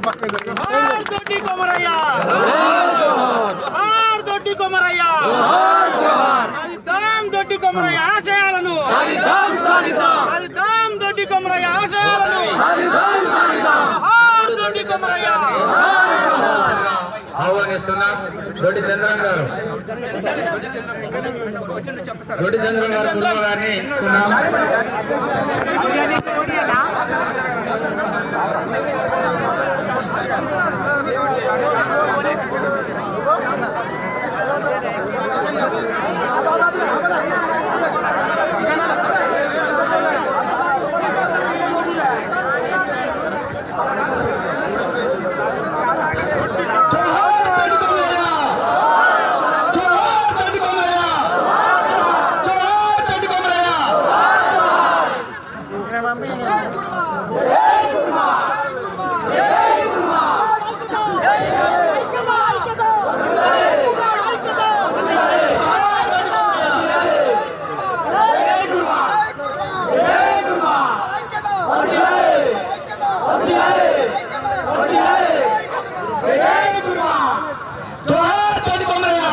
వస్తుంది జోహార్ దొడ్డి కొమరయ్య జోహార్ దొడ్డి కొమరయ్య సాధిద్దాం దొడ్డి కొమరయ్య ఆశయాలను సాధిద్దాం దొడ్డి కొమరయ్య ఆశయాలను జోహార్ దొడ్డి కొమరయ్య ఆహ్వానిస్తున్నా దొడ్డి చంద్రన్ గారు దొడ్డి చంద్రన్ గారు గారిని ఇస్తున్నాం. జోహార్ దొడ్డి కొమరయ్య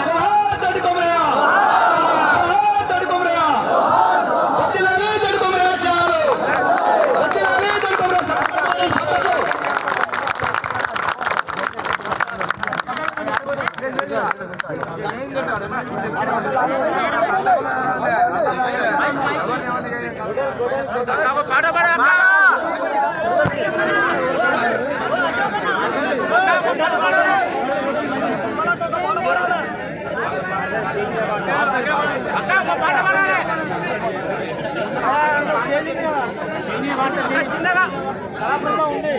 జోహార్ దొడ్డి కొమరయ్య జోహార్ దొడ్డి కొమరయ్య వదిలాలి దొడ్డి కొమరయ్య చాలు వదిలాలి దొడ్డి కొమరయ్య చాలు పాట పాడ చిన్నగా ఉంది ఉంది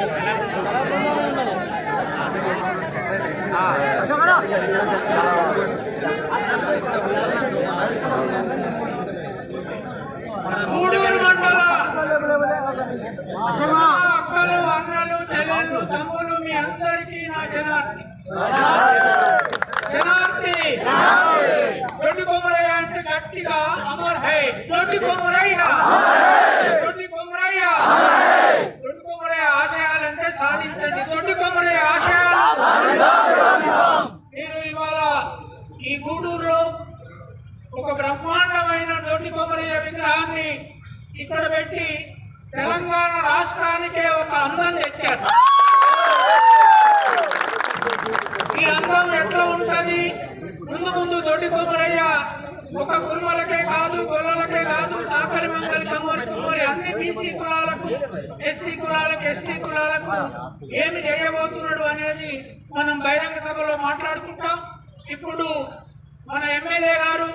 దొడ్డి కొమరయ్య అంటే గట్టిగా అమర్ హై. దొడ్డి కొమరయ్య. దొడ్డి కొమరయ్య. దొడ్డి కొమరయ్య ఆశయాలంటే సాధించండి. దొడ్డి కొమరయ్య ఆశయాలు. నేను ఇవాళ ఈ గూడూరులో ఒక బ్రహ్మాండమైన దొడ్డి కొమరయ్య విగ్రహాన్ని ఇక్కడ పెట్టి తెలంగాణ రాష్ట్రానికే ఒక అందం తెచ్చారు. ఈ అందం ఎట్లా ఉంటుంది? ముందు ముందు దొడ్డి కొమరయ్య ఒక కుర్మలకే కాదు గొర్రెలకే కాదు చాకలి మంగళి కమ్మరి కుమ్మరి అన్ని బీసీ కులాలకు ఎస్సీ కులాలకు ఎస్టీ కులాలకు ఏమి చేయబోతున్నాడు అనేది మనం బహిరంగ సభలో మాట్లాడుకుంటాం. ఇప్పుడు మన ఎమ్మెల్యే గారు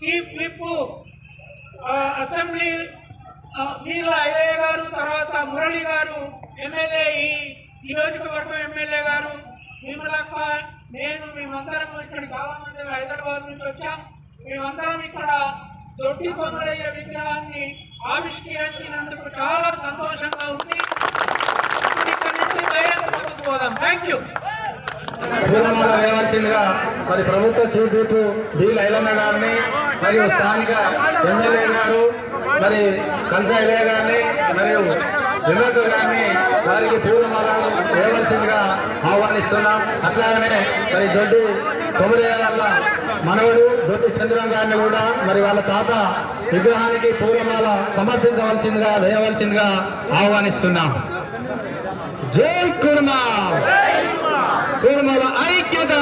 చీఫ్ విప్ అసెంబ్లీ ఆ, వీర్ల ఐలయ్య గారు తర్వాత మురళి గారు ఎమ్మెల్యే ఈ నియోజకవర్గం ఎమ్మెల్యే గారు విమలక్క నేను మేమందరం ఇక్కడ చాలా మంది హైదరాబాద్ నుంచి వచ్చాం. మేమందరం ఇక్కడ దొడ్డి కొమరయ్య విగ్రహాన్ని ఆవిష్కరించినందుకు చాలా సంతోషంగా ఉంది. ఇక్కడ నుంచి బహిరంగ పోదాం. థ్యాంక్ యూ పూలమాల వేయవలసిందిగా మరి ప్రభుత్వ చీఫ్ విప్ డి. లైలమ్మ గారిని మరియు స్థానిక ఎమ్మెల్యే గారు మరి కంసాయిలే గారిని మరియు వివేక్ గారిని వారికి పూలమాలలు వేయవలసిందిగా ఆహ్వానిస్తున్నాం. అట్లాగనే మరి దొడ్డి కొమరయ్య వల్ల మనవడు దొడ్డి చంద్రం గారిని కూడా మరి వాళ్ళ తాత విగ్రహానికి పూలమాల సమర్పించవలసిందిగా వేయవలసిందిగా ఆహ్వానిస్తున్నాం. జై కుర్మా! కుర్మల ఐక్యత!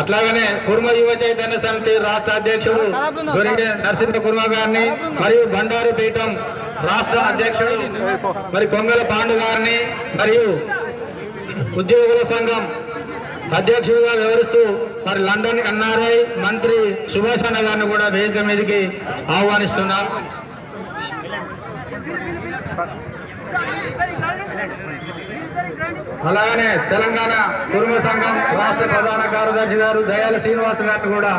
అట్లాగనే కుర్మ యువ చైతన్య సమితి రాష్ట్ర అధ్యక్షుడు గొరిగే నరసింహ కుర్మ గారిని మరియు బండారు పీఠం రాష్ట్ర అధ్యక్షుడు మరి కొంగల పాండు గారిని మరియు ఉద్యోగుల సంఘం అధ్యక్షుడిగా వ్యవహరిస్తూ మరి లండన్ ఎన్ఆర్ఐ మంత్రి సుభాష్ అన్న గారిని కూడా వేదిక మీదకి ఆహ్వానిస్తున్నాం. అలాగనే తెలంగాణ కుటుంబ సంఘం రాష్ట్ర ప్రధాన కార్యదర్శి గారు దయాల శ్రీనివాస్ గారిని కూడా